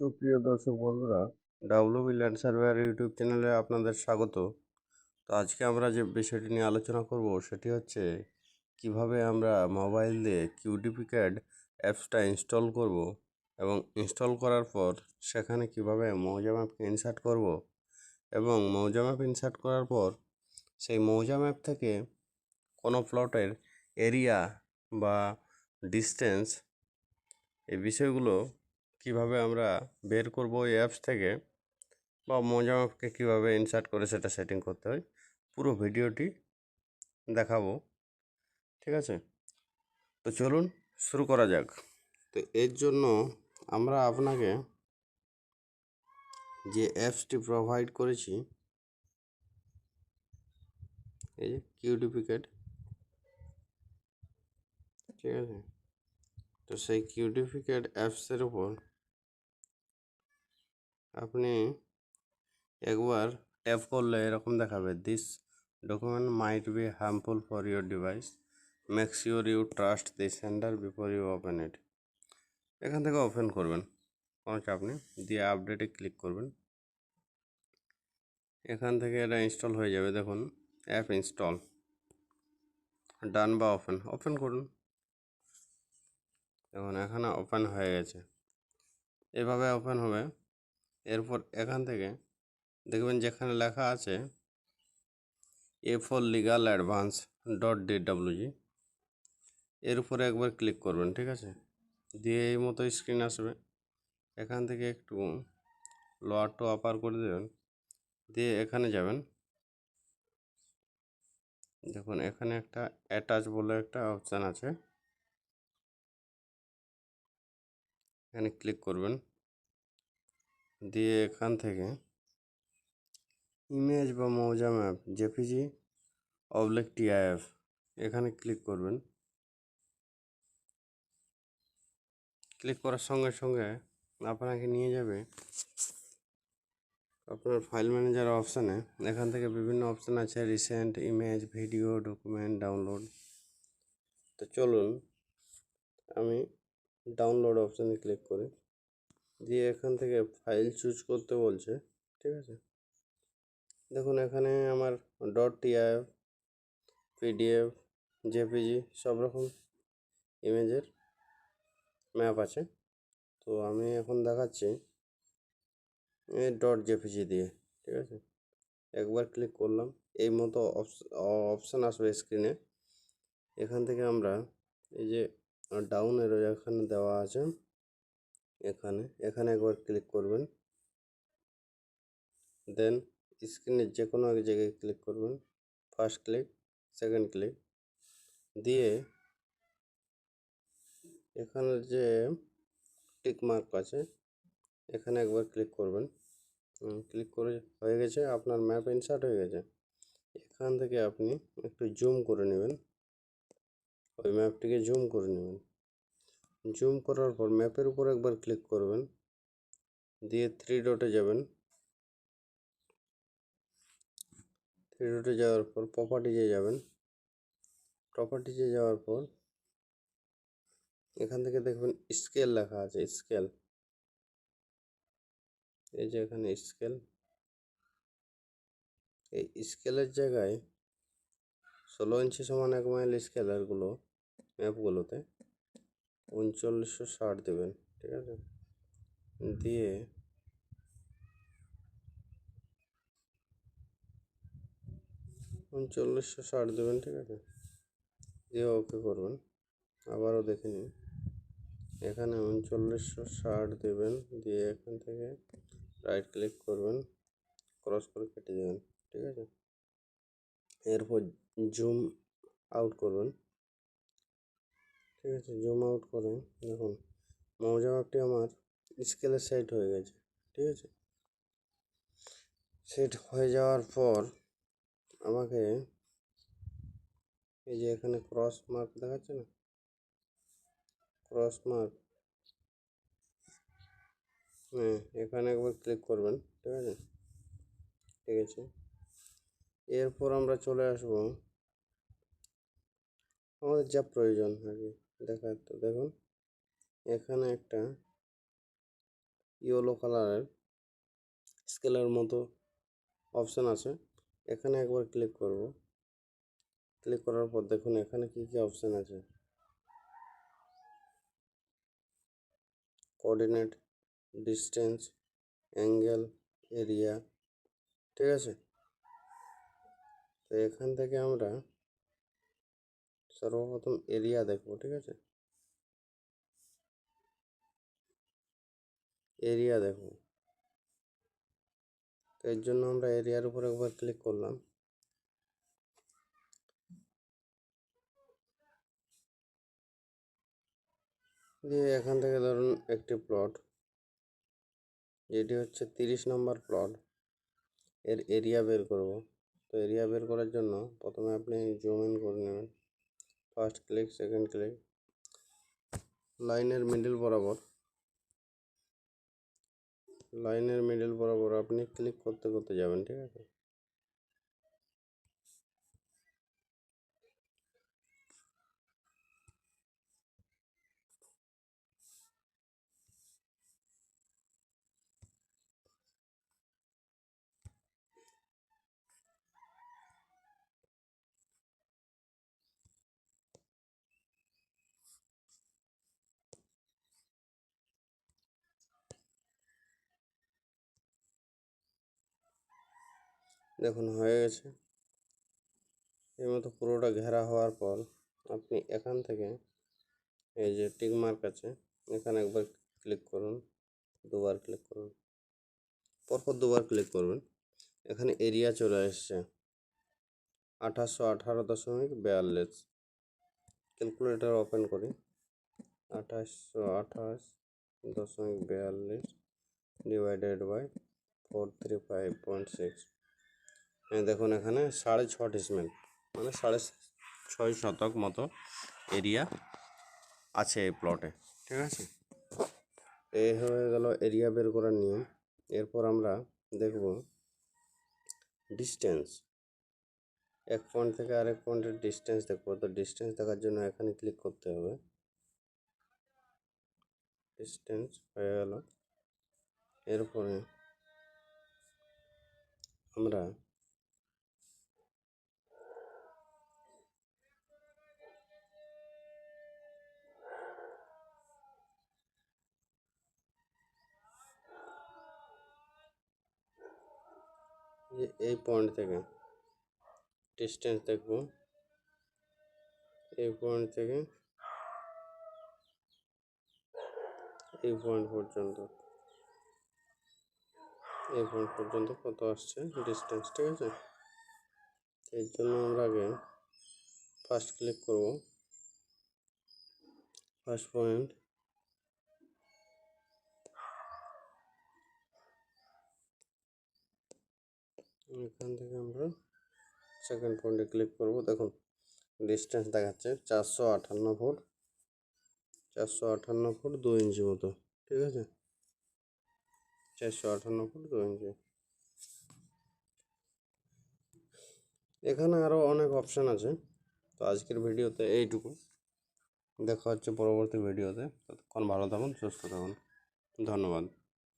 সুপ্রিয় দর্শক বন্ধুরা ডাব্লু ল্যান্ড সার্ভেয়ার ইউটিউব চ্যানেলে আপনাদের স্বাগত। তো আজকে আমরা যে বিষয়টি নিয়ে আলোচনা করব সেটি হচ্ছে, কীভাবে আমরা মোবাইল দিয়ে কিউডিপি ক্যাড অ্যাপসটা ইনস্টল করব এবং ইনস্টল করার পর সেখানে কীভাবে মৌজা ম্যাপকে ইনসার্ট করব এবং মৌজা ম্যাপ ইনসার্ট করার পর সেই মৌজা ম্যাপ থেকে কোনো প্লটের এরিয়া বা ডিস্টেন্স এই বিষয়গুলো কীভাবে আমরা বের করব ওই অ্যাপস থেকে বা মজা ম্যাপকে কীভাবে ইনসার্ট করে সেটা সেটিং করতে হয়, পুরো ভিডিওটি দেখাবো, ঠিক আছে? তো চলুন শুরু করা যাক। তো এর জন্য আমরা আপনাকে যে অ্যাপসটি প্রোভাইড করেছি, এই যে কিউডিফিকেট ঠিক আছে? তো সেই কিউডিফিকেট অ্যাপসের উপর আপনি একবার ট্যাপ করলে এরকম দেখাবে this document might be harmful for your device make sure you trust the sender before you open it এখান থেকে ওপেন করবেন। কোনো চাপ নেই। দিয়ে আপডেটে ক্লিক করবেন। এখান থেকে এটা ইনস্টল হয়ে যাবে। দেখুন অ্যাপ ইনস্টল ডান বা ওপেন ওপেন করুন। দেখুন, এখানে ওপেন হয়ে গেছে। এভাবে ওপেন হবে। এরপর এখান থেকে দেখবেন যেখানে লেখা আছে A for legal advance dot D W G এর উপরে একবার ক্লিক করবেন, ঠিক আছে? দিয়ে এই মতো স্ক্রিন আসবে। এখান থেকে একটু লোয়ার টু আপার করে দেবেন। দিয়ে এখানে যাবেন। দেখুন, এখানে একটা অ্যাটাচ বলে একটা অপশান আছে। এখানে ক্লিক করবেন। দিয়ে এখান থেকে ইমেজ বা মৌজা ম্যাপ জেপিজি অবলেক টিআইএফ এখানে ক্লিক করবেন। ক্লিক করার সঙ্গে সঙ্গে আপনাকে নিয়ে যাবে আপনার ফাইল ম্যানেজার অপশানে এখান থেকে বিভিন্ন অপশান আছে recent image video document download তো চলুন, আমি ডাউনলোড অপশানে ক্লিক করি। দিয়ে এখান থেকে ফাইল চুজ করতে বলছে, ঠিক আছে? দেখুন, এখানে আমার ডট টিআইএফ পিডিএফ জেপিজি সব রকম ইমেজের ম্যাপ আছে। তো আমি এখন দেখাচ্ছি ডট জেপিজি দিয়ে, ঠিক আছে? একবার ক্লিক করলাম, এই মতো অপশান আসবে স্ক্রিনে এখান থেকে আমরা এই যে ডাউন এরো এখানে দেওয়া আছে এখানে এখানে একবার ক্লিক করবেন। দেন স্ক্রিনের যে কোনো এক জায়গায় ক্লিক করবেন। ফার্স্ট ক্লিক সেকেন্ড ক্লিক দিয়ে এখানে যে টিক মার্ক আছে, এখানে একবার ক্লিক করবেন। ক্লিক করে হয়ে গেছে, আপনার ম্যাপ ইনসার্ট হয়ে গেছে। এখান থেকে আপনি একটু জুম করে নেবেন। ওই ম্যাপটিকে জুম করে নেবেন। জুম করার পর ম্যাপের উপর একবার ক্লিক করবেন। দিয়ে থ্রি ডটে যাবেন। থ্রি ডটে যাওয়ার পর প্রপার্টিজে যাবেন। প্রপার্টিজে যাওয়ার পর এখান থেকে দেখবেন স্কেল লেখা আছে স্কেল এই যে এখানে স্কেল এই স্কেলের জায়গায় ষোলো ইঞ্চি সমান এক মাইল স্কেলারগুলো ম্যাপগুলোতে উনচল্লিশশো ষাট দেবেন, ঠিক আছে? দিয়ে উনচল্লিশশো ষাট দেবেন, ঠিক আছে? দিয়ে ওকে করবেন। আবারও দেখে নিন। এখানে উনচল্লিশশো ষাট দেবেন, দিয়ে এখান থেকে রাইট ক্লিক করবেন ক্রস করে কেটে দেবেন, ঠিক আছে? এরপর জুম আউট করবেন। ঠিক আছে জুম আউট করে দেখুন, মৌজা মাপটি আমার স্কেলের সেট হয়ে গেছে, ঠিক আছে? সেট হয়ে যাওয়ার পর আমাকে এই যে এখানে ক্রস মার্ক দেখাচ্ছে না? ক্রস মার্ক হ্যাঁ এখানে একবার ক্লিক করবেন, ঠিক আছে? ঠিক আছে? এরপর আমরা চলে আসব আমাদের যা প্রয়োজন আর কি। দেখা তো দেখুন। এখানে একটা ইয়েলো কালারের স্কেলের মতো অপশান আছে। এখানে একবার ক্লিক করব। ক্লিক করার পর দেখুন, এখানে কি কি অপশান আছে? কোঅর্ডিনেট, ডিস্টেন্স, অ্যাঙ্গেল, এরিয়া, ঠিক আছে? তো এখান থেকে আমরা সর্বপ্রথম এরিয়া দেখব, ঠিক আছে? এরিয়া দেখব। তো এর জন্য আমরা এরিয়ার উপর একবার ক্লিক করলাম। দিয়ে এখান থেকে ধরুন একটি প্লট। যেটি হচ্ছে তিরিশ নম্বর প্লট। এর এরিয়া বের করব। তো এরিয়া বের করার জন্য প্রথমে আপনি জুম ইন করে নেবেন। ফার্স্ট ক্লিক সেকেন্ড ক্লিক লাইনের মিডল বরাবর। লাইনের মিডল বরাবর আপনি ক্লিক করতে করতে যাবেন, ঠিক আছে? দেখুন, হয়ে গেছে। এর মতো পুরোটা ঘেরা হওয়ার পর আপনি এখান থেকে এই যে টিক মার্ক আছে, এখানে একবার ক্লিক করুন, দুবার ক্লিক করুন। পরপর দুবার ক্লিক করবেন। এখানে এরিয়া চলে এসছে আঠাশশো আঠারো দশমিক বিয়াল্লিশ। ক্যালকুলেটার ওপেন করি। আঠাশশো আঠাশ দশমিক বিয়াল্লিশ divided by four three five point six. দেখুন এখানে সাড়ে ছ ডিসমেল মানে সাড়ে ছয় শতক মতো এরিয়া আছে এই প্লটে ঠিক আছে? এই হয়ে গেল এরিয়া বের করার নিয়ম। এরপর আমরা দেখব ডিস্টেন্স এক পয়েন্ট থেকে আরেক পয়েন্টের ডিস্টেন্স দেখব। তো ডিস্টেন্স দেখার জন্য এখানে ক্লিক করতে হবে। ডিস্টেন্স হয়ে গেল। এরপরে আমরা এই পয়েন্ট থেকে ডিস্টেন্স দেখব। এই পয়েন্ট থেকে, এই পয়েন্ট পর্যন্ত। এই পয়েন্ট পর্যন্ত কত আসছে? ডিস্টেন্স ঠিক আছে? এর জন্য আমরা আগে ফার্স্ট ক্লিক করব। ফার্স্ট পয়েন্ট এখান থেকে আমরা সেকেন্ড পয়েন্টে ক্লিক করব। দেখুন ডিস্টেন্স দেখাচ্ছে চারশো আটান্ন ফুট, চারশো আটান্ন ফুট দু ইঞ্চি মতো, ঠিক আছে? চারশো আটান্ন ফুট দু ইঞ্চি এখানে আরও অনেক অপশান আছে, তো আজকের ভিডিওতে এইটুকু। দেখা হচ্ছে পরবর্তী ভিডিওতে। ততক্ষণ ভালো থাকুন, সুস্থ থাকুন। ধন্যবাদ।